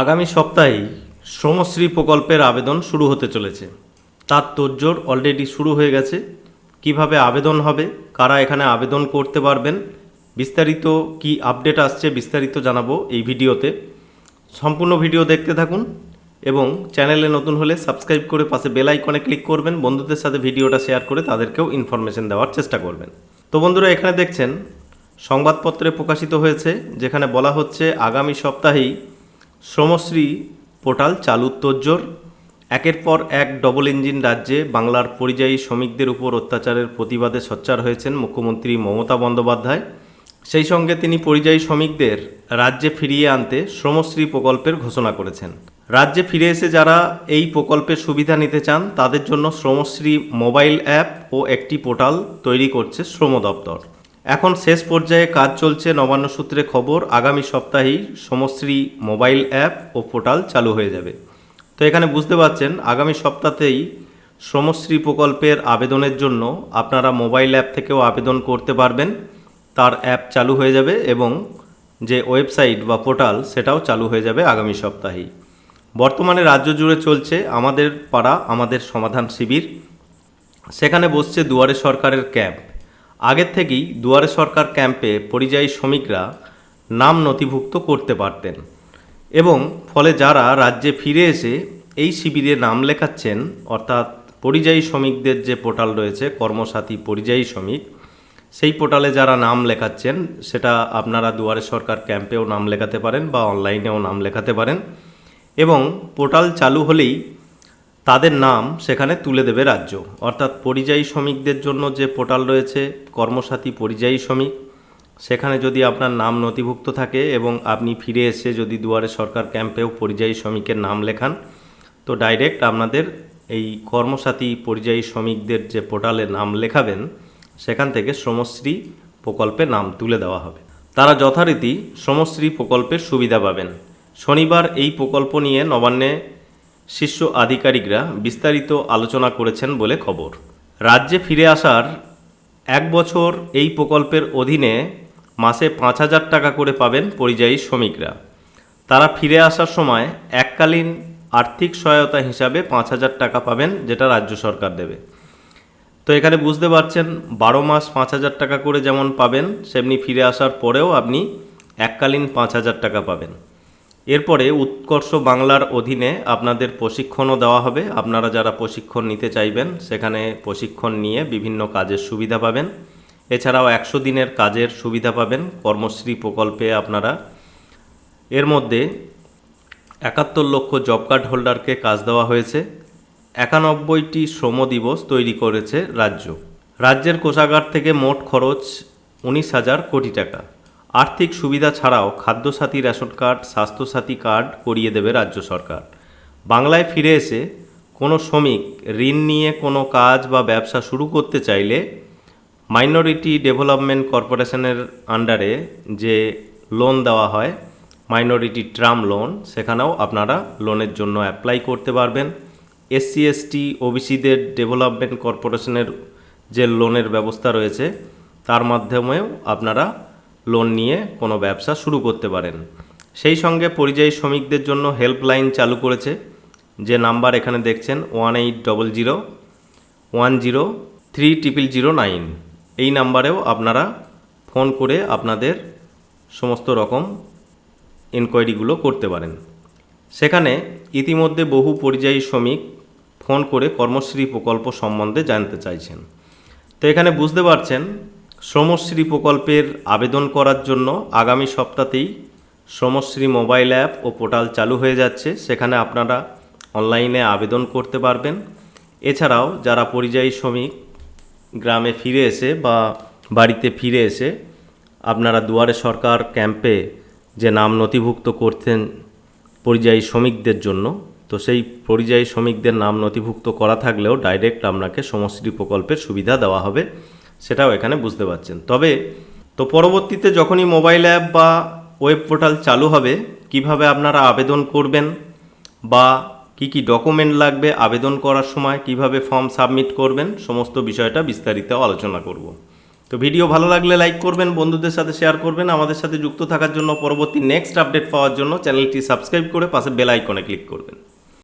আগামী সপ্তাহেই শ্রমশ্রী প্রকল্পের আবেদন শুরু হতে চলেছে। তার তোড়জোড় অলরেডি শুরু হয়ে গেছে। কীভাবে আবেদন হবে? কারা এখানে আবেদন করতে পারবেন? বিস্তারিত কি আপডেট আসছে বিস্তারিত জানাব এই ভিডিওতে। সম্পূর্ণ ভিডিও দেখতে থাকুন এবং চ্যানেলে নতুন হলে সাবস্ক্রাইব করে পাশে বেল আইকনে ক্লিক করবেন। বন্ধুদের সাথে ভিডিওটা শেয়ার করে তাদেরকেও ইনফরমেশন দেওয়ার চেষ্টা করবেন। তো বন্ধুরা, এখানে দেখছেন, সংবাদপত্রে প্রকাশিত হয়েছে, যেখানে বলা হচ্ছে আগামী সপ্তাহেই শ্রমশ্রী পোর্টাল চালু তোজ্জোর একের পর এক ডবল ইঞ্জিন রাজ্যে বাংলার পরিযায়ী শ্রমিকদের উপর অত্যাচারের প্রতিবাদে সোচ্চার হয়েছেন মুখ্যমন্ত্রী মমতা বন্দ্যোপাধ্যায়। সেই সঙ্গে তিনি পরিযায়ী শ্রমিকদের রাজ্যে ফিরিয়ে আনতে শ্রমশ্রী প্রকল্পের ঘোষণা করেছেন। রাজ্যে ফিরে এসে যারা এই প্রকল্পের সুবিধা নিতে চান, তাদের জন্য শ্রমশ্রী মোবাইল অ্যাপ ও একটি পোর্টাল তৈরি করছে শ্রম দপ্তর। এখন শেষ পর্যায়ে কাজ চলছে নবান্ন সূত্রে খবর, আগামী সপ্তাহেই শ্রমশ্রী মোবাইল অ্যাপ ও পোর্টাল চালু হয়ে যাবে। তো এখানে বুঝতে পারছেন, আগামী সপ্তাহতেই শ্রমশ্রী প্রকল্পের আবেদনের জন্য আপনারা মোবাইল অ্যাপ থেকেও আবেদন করতে পারবেন। তার অ্যাপ চালু হয়ে যাবে এবং যে ওয়েবসাইট বা পোর্টাল সেটাও চালু হয়ে যাবে আগামী সপ্তাহেই। বর্তমানে রাজ্য জুড়ে চলছে আমাদের পাড়া, আমাদের সমাধান শিবির। সেখানে বসছে দুয়ারে সরকারের ক্যাম্প। আগের থেকেই দুয়ারে সরকার ক্যাম্পে পরিযায়ী শ্রমিকরা নাম নথিভুক্ত করতে পারতেন এবং ফলে যারা রাজ্যে ফিরে এসে এই শিবিরে নাম লেখাচ্ছেন, অর্থাৎ পরিযায়ী শ্রমিকদের যে পোর্টাল রয়েছে, কর্মসাথী পরিযায়ী শ্রমিক, সেই পোর্টালে যারা নাম লেখাচ্ছেন, সেটা আপনারা দুয়ারে সরকার ক্যাম্পেও নাম লেখাতে পারেন বা অনলাইনেও নাম লেখাতে পারেন এবং পোর্টাল চালু হলেই তাদের নাম সেখানে তুলে দেবে রাজ্য। অর্থাৎ পরিযায়ী শ্রমিকদের জন্য যে পোর্টাল রয়েছে, কর্মসাথী পরিযায়ী শ্রমিক, সেখানে যদি আপনার নাম নথিভুক্ত থাকে এবং আপনি ফিরে এসে যদি দুয়ারে সরকার ক্যাম্পেও পরিযায়ী শ্রমিকের নাম লেখান, তো ডাইরেক্ট আপনাদের এই কর্মসাথী পরিযায়ী শ্রমিকদের যে পোর্টালে নাম লেখাবেন, সেখান থেকে শ্রমশ্রী প্রকল্পে নাম তুলে দেওয়া হবে। তারা যথারীতি শ্রমশ্রী প্রকল্পের সুবিধা পাবেন। শনিবার এই প্রকল্প নিয়ে নবান্নে শীর্ষ আধিকারিকরা বিস্তারিত আলোচনা করেছেন বলে খবর। রাজ্যে ফিরে আসার এক বছর এই প্রকল্পের অধীনে মাসে পাঁচ হাজার টাকা করে পাবেন পরিযায়ী শ্রমিকরা। তারা ফিরে আসার সময় এককালীন আর্থিক সহায়তা হিসাবে পাঁচ হাজার টাকা পাবেন যেটা রাজ্য সরকার দেবে। তো এখানে বুঝতে পারছেন, বারো মাস পাঁচ হাজার টাকা করে যেমন পাবেন, সেমনি ফিরে আসার পরেও আপনি এককালীন পাঁচ হাজার টাকা পাবেন। এরপরে উৎকর্ষ বাংলার অধীনে আপনাদের প্রশিক্ষণও দেওয়া হবে। আপনারা যারা প্রশিক্ষণ নিতে চাইবেন, সেখানে প্রশিক্ষণ নিয়ে বিভিন্ন কাজের সুবিধা পাবেন। এছাড়াও একশো দিনের কাজের সুবিধা পাবেন, কর্মশ্রী প্রকল্পে আপনারা। এর মধ্যে একাত্তর লক্ষ জব কার্ড হোল্ডারকে কাজ দেওয়া হয়েছে। একানব্বইটি শ্রম দিবস তৈরি করেছে রাজ্য। রাজ্যের কোষাগার থেকে মোট খরচ উনিশ হাজার কোটি টাকা। আর্থিক সুবিধা ছাড়াও Khadya Sathi ration card, Swasthya Sathi card করিয়ে দেবে রাজ্য সরকার। বাংলায় ফিরে এসে কোনো শ্রমিক ঋণ নিয়ে কোনো কাজ বা ব্যবসা শুরু করতে চাইলে মাইনরিটি ডেভেলপমেন্ট কর্পোরেশনের আন্ডারে যে লোন দেওয়া হয়, মাইনরিটি ট্রাম লোন সেখানেও আপনারা লোনের জন্য অ্যাপ্লাই করতে পারবেন। এসসি, এসটি, ওবিসিদের ডেভেলপমেন্ট কর্পোরেশনের যে লোনের ব্যবস্থা রয়েছে, তার মাধ্যমেও আপনারা লোন নিয়ে কোনো ব্যবসা শুরু করতে পারেন। সেই সঙ্গে পরিযায়ী শ্রমিকদের জন্য হেল্পলাইন চালু করেছে। যে নাম্বার এখানে দেখছেন one eight double zero one zero three triple zero nine এই নাম্বারেও আপনারা ফোন করে আপনাদের সমস্ত রকম এনকোয়ারিগুলো করতে পারেন। সেখানে ইতিমধ্যে বহু পরিযায়ী শ্রমিক ফোন করে কর্মশ্রী প্রকল্প সম্বন্ধে জানতে চাইছেন। তো এখানে বুঝতে পারছেন শ্রমশ্রী প্রকল্পের আবেদন করার জন্য আগামী সপ্তাহতেই শ্রমশ্রী মোবাইল অ্যাপ ও পোর্টাল চালু হয়ে যাচ্ছে। সেখানে আপনারা অনলাইনে আবেদন করতে পারবেন। এছাড়াও যারা পরিযায়ী শ্রমিক গ্রামে ফিরে এসে বা বাড়িতে ফিরে এসে আপনারা দুয়ারে সরকার ক্যাম্পে যে নাম নথিভুক্ত করতেন পরিযায়ী শ্রমিকদের জন্য, তো সেই পরিযায়ী শ্রমিকদের নাম নথিভুক্ত করা থাকলেও ডাইরেক্ট আপনাকে সমশ্রী প্রকল্পের সুবিধা দেওয়া হবে। সেটাও এখানে বুঝতে পারছেন। তবে তো পরবর্তীতে যখনই মোবাইল অ্যাপ বা ওয়েব পোর্টাল চালু হবে, কীভাবে আপনারা আবেদন করবেন বা কি কি ডকুমেন্ট লাগবে আবেদন করার সময়, কীভাবে ফর্ম সাবমিট করবেন, সমস্ত বিষয়টা বিস্তারিত আলোচনা করব। তো ভিডিও ভালো লাগলে লাইক করবেন, বন্ধুদের সাথে শেয়ার করবেন, আমাদের সাথে যুক্ত থাকার জন্য পরবর্তী নেক্সট আপডেট পাওয়ার জন্য চ্যানেলটি সাবস্ক্রাইব করে পাশে বেল আইকনে ক্লিক করবেন।